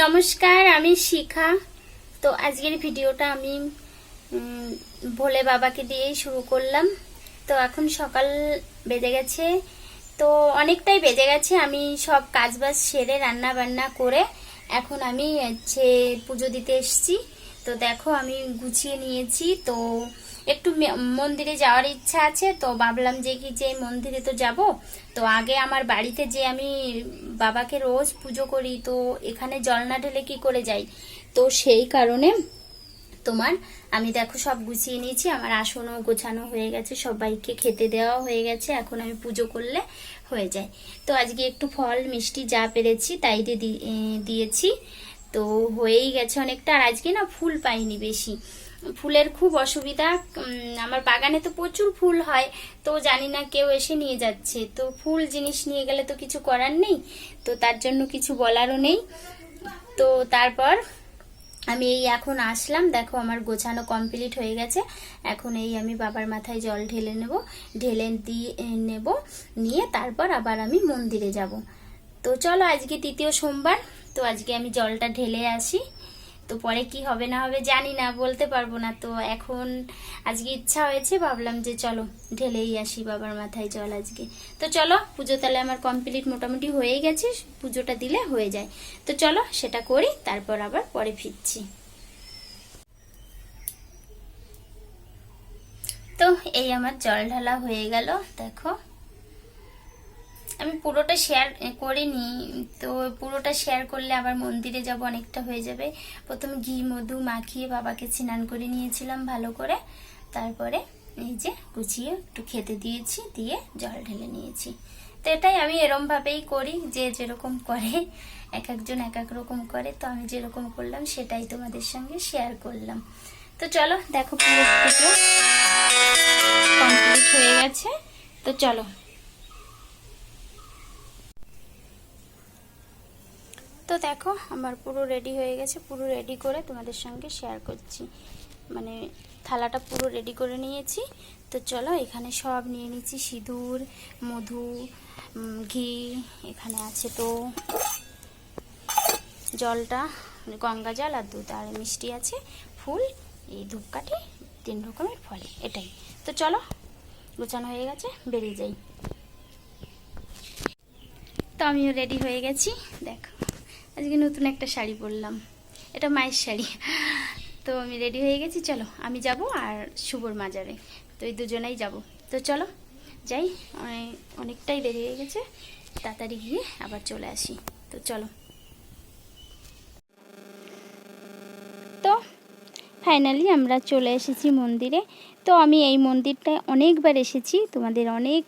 নমস্কার, আমি শিখা। তো আজকের ভিডিওটা আমি ভোলে বাবাকে দিয়েই শুরু করলাম। তো এখন সকাল বেজে গেছে। তো অনেকটাই বেজে গেছে। আমি সব কাজবাজ সেরে রান্না বান্না করে এখন আমি হচ্ছে পুজো দিতে এসেছি। তো দেখো আমি গুছিয়ে নিয়েছি। তো একটু মন্দিরে যাওয়ার ইচ্ছা আছে, তো ভাবলাম যে কি যে মন্দিরে তো যাব। তো আগে আমার বাড়িতে যে আমি বাবাকে রোজ পুজো করি, তো এখানে জল না ঢেলে কি করে যাই? তো সেই কারণে তোমার আমি দেখো সব গুছিয়ে নিয়েছি, আমার আসনও গোছানো হয়ে গেছে, সবাইকে খেতে দেওয়া হয়ে গেছে, এখন আমি পুজো করলে হয়ে যায়। তো আজকে একটু ফল মিষ্টি যা পেরেছি তাই দিয়ে দিয়েছি। তো হয়েই গেছে অনেকটা, আর আজকে না ফুল পাইনি বেশি। ফুলের খুব অসুবিধা আমার বাগানে তো প্রচুর ফুল হয়, তো জানি না কেউ এসে নিয়ে যাচ্ছে। তো ফুল জিনিস নিয়ে গেলে তো কিছু করার নেই, তো তার জন্য কিছু বলারও নেই। তো তারপর আমি এই এখন আসলাম, দেখো আমার গোছানো কমপ্লিট হয়ে গেছে। এখন এই আমি বাবার মাথায় জল ঢেলে নেব, ঢেলে দিয়ে নেব, নিয়ে তারপর আবার আমি মন্দিরে যাব। তো চলো আজকে তৃতীয় সোমবার তো আজকে আমি জলটা ঢেলে আসি। তো পরে কি হবে না হবে জানি না, বলতে পারব না। তো এখন আজকে ইচ্ছা হয়েছে, ভাবলাম যে চলো ঢেলেই আসি বাবার মাথায় জল আজকে। তো চলো, পুজো তাহলে আমার কমপ্লিট মোটামুটি হয়েই গেছে, পুজোটা দিলে হয়ে যায়। তো চলো, সেটা করি, তারপর আবার পরে ফিরছি। তো এই আমার জল ঢালা হয়ে গেল, দেখো। আমি পুরোটা শেয়ার করিনি। তো পুরোটা শেয়ার করলে আবার মন্দিরে যাব, অনেকটা হয়ে যাবে। প্রথমে ঘি, মধু মাখিয়ে বাবাকে স্নান করে নিয়েছিলাম ভালো করে। তারপরে এই যে গুছিয়ে একটু খেতে দিয়েছি, দিয়ে জল ঢেলে নিয়েছি। তো এটাই আমি এরম ভাবেই করি, যে যেরকম করে, এক একজন এক এক রকম করে। তো আমি যেরকম করলাম, সেটাই তোমাদের সঙ্গে শেয়ার করলাম। তো চলো, দেখো পুরো কমপ্লিট হয়ে গেছে। তো চলো। তো দেখো, আমার পুরো রেডি হয়ে গেছে, পুরো রেডি করে তোমাদের সঙ্গে শেয়ার করছি। মানে থালাটা পুরো রেডি করে নিয়েছি। তো চলো, এখানে সব নিয়ে নিচ্ছি, সিঁদুর, মধু ঘি, এখানে আছে তো জলটা গঙ্গা জল আর দুধ, আর মিষ্টি আছে, ফুল, এই ধূপকাঠি, তিন রকমের ফল, এটাই। তো চলো, গোছানো হয়ে গেছে, বেরিয়ে যাই। তো আমিও রেডি হয়ে গেছি, দেখো। আজকে নতুন একটা শাড়ি পরলাম। এটা মায়ের শাড়ি। তো আমি রেডি হয়ে গেছি, চলো। আমি যাব আর শুভর মাজারে। তো এই দুজনেই যাব। তো চলো, যাই। অনেকটাই দেরি হয়ে গেছে। তাড়াতাড়ি গিয়ে আবার চলে আসি। তো চলো। তো ফাইনালি আমরা চলে এসেছি মন্দিরে। তো আমি এই মন্দিরটায় অনেকবার এসেছি। তোমাদের অনেক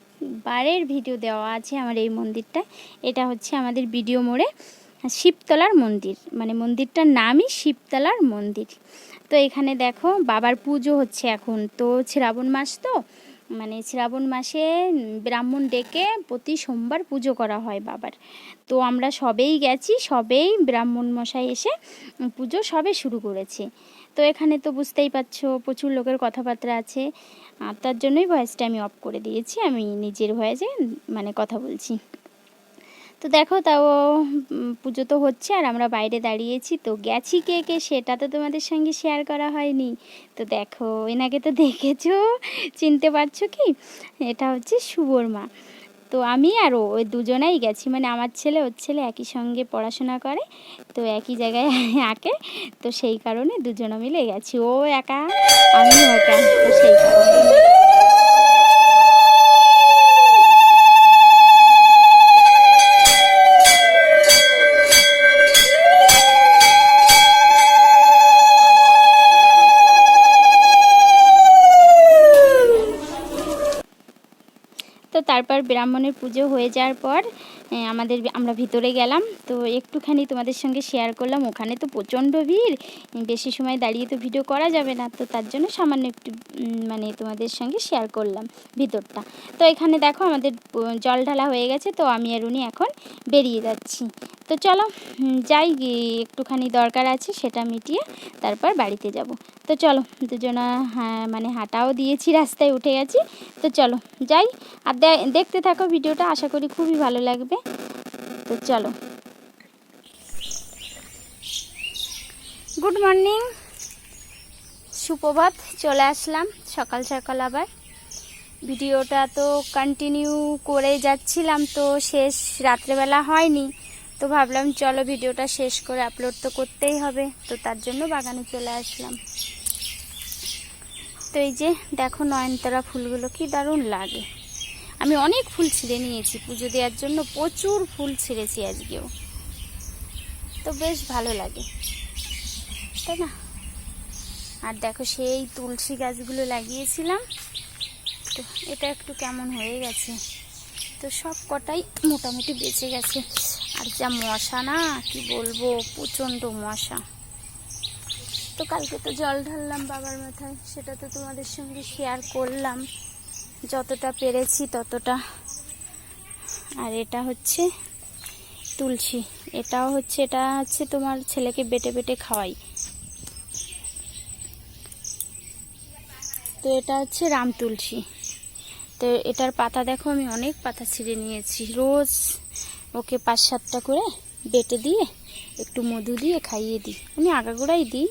বারের ভিডিও দেওয়া আছে আমার এই মন্দিরটা এটা হচ্ছে আমাদের ভিডিও মোড়ে। শিবতলার মন্দির। মানে মন্দিরটার নামই শিবতলার মন্দির। তো এখানে দেখো বাবার পুজো হচ্ছে এখন। তো শ্রাবণ মাস তো মানে শ্রাবণ মাসে ব্রাহ্মণ ডেকে প্রতি সোমবার পুজো করা হয় বাবার। তো আমরা সবেই গেছি, সবেই ব্রাহ্মণ মশাই এসে পুজো সবে শুরু করেছে। তো এখানে তো বুঝতেই পারছ, প্রচুর লোকের কথাবার্তা আছে। তার জন্যই ভয়েসটা আমি অফ করে দিয়েছি। আমি নিজের ভয়েসে মানে কথা বলছি। তো দেখো তাও পুজো তো হচ্ছে আর আমরা বাইরে দাঁড়িয়েছি। তো গেছি কে কে সেটা তো তোমাদের সঙ্গে শেয়ার করা হয়নি। তো দেখো, এনাকে তো দেখেছ? চিনতে পারছ কি? এটা হচ্ছে শুভর মা তো আমি আর ওই দুজনেই গেছি। মানে আমার ছেলে, ওর ছেলে একই সঙ্গে পড়াশোনা করে, তো একই জায়গায় আঁকে। তো সেই কারণে দুজনে মিলে গেছি। ও একা আমি একা, তো সেই কারণে। তারপর ব্রাহ্মণের পুজো হয়ে যাওয়ার পর আমাদের আমরা ভিতরে গেলাম, তো একটুখানি তোমাদের সঙ্গে শেয়ার করলাম। ওখানে তো প্রচণ্ড ভিড়, বেশি সময় দাঁড়িয়ে তো ভিডিও করা যাবে না, তো তার জন্য সামান্য একটু মানে তোমাদের সঙ্গে শেয়ার করলাম ভিতরটা। তো এখানে দেখো আমাদের জল ঢালা হয়ে গেছে, তো আমি আর উনি এখন বেরিয়ে যাচ্ছি। তো চলো যাই একটুখানি দরকার আছে সেটা মিটিয়ে তারপর বাড়িতে যাব। তো চলো, দুজনা মানে হাঁটাও দিয়েছি, রাস্তায় উঠে গেছি। তো চলো, যাই, আর দেখতে থাকো ভিডিওটা আশা করি খুবই ভালো লাগবে। তো চলো। গুড মর্নিং সুপ্রভাত, চলে আসলাম সকাল সকাল আবার। ভিডিওটা তো কন্টিনিউ করে যাচ্ছিলাম, তো শেষ রাত্রেবেলা হয়নি। তো ভাবলাম চলো ভিডিওটা শেষ করে আপলোড তো করতেই হবে, তো তার জন্য বাগানে চলে আসলাম। তো এই যে দেখো নয়নতারা ফুলগুলো কি দারুণ লাগে। আমি অনেক ফুল ছিঁড়ে নিয়েছি পুজো দেওয়ার জন্য, প্রচুর ফুল ছিঁড়েছি আজকেও। তো বেশ ভালো লাগে, তাই না? আর দেখো সেই তুলসী গাছগুলো লাগিয়েছিলাম, তো এটা একটু কেমন হয়ে গেছে। তো সব কটাই মোটামুটি বেঁচে গেছে। আর যা মশা না, কি বলব, প্রচণ্ড মশা। তো কালকে তো জল ঢাললাম বাবার মাথায়, সেটা তো তোমাদের সঙ্গে শেয়ার করলাম। যতটা পেরেছি ততটা। আর এটা হচ্ছে তুলসী। এটাও হচ্ছে, এটা হচ্ছে তোমার ছেলেকে বেটে বেটে খাওয়াই। তো এটা হচ্ছে রাম তুলসী। তো এটার পাতা দেখো, আমি অনেক পাতা ছিঁড়ে নিয়েছি। রোজ ওকে পাঁচ সাতটা করে বেটে দিয়ে একটু মধু দিয়ে খাইয়ে দিই। আমি আগাগোড়াই দিই।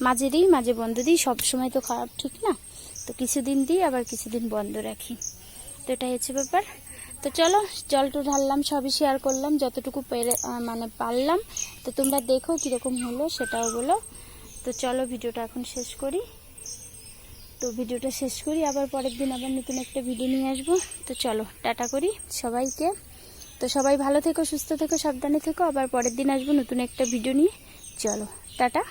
মাঝে দিই, মাঝে বন্ধ দিই সব সময় তো খারাপ ঠিক না। তো কিছুদিন দিই, আবার কিছুদিন বন্ধ রাখি। তো এটাই হচ্ছে ব্যাপার। তো চলো জলটু ঢাললাম, সবই শেয়ার করলাম, যতটুকু পেরে মানে পারলাম। তো তোমরা দেখো কীরকম হলো, সেটাও বলো। তো চলো, ভিডিওটা এখন শেষ করি। তো ভিডিওটা শেষ করি, আবার পরের দিন আবার নতুন একটা ভিডিও নিয়ে আসব। তো চলো, টাটা করি সবাইকে। তো সবাই ভালো থেকো, সুস্থ থেকো, সাবধানে থেকো। আবার পরের দিন আসব নতুন একটা ভিডিও নিয়ে। চলো, টাটা।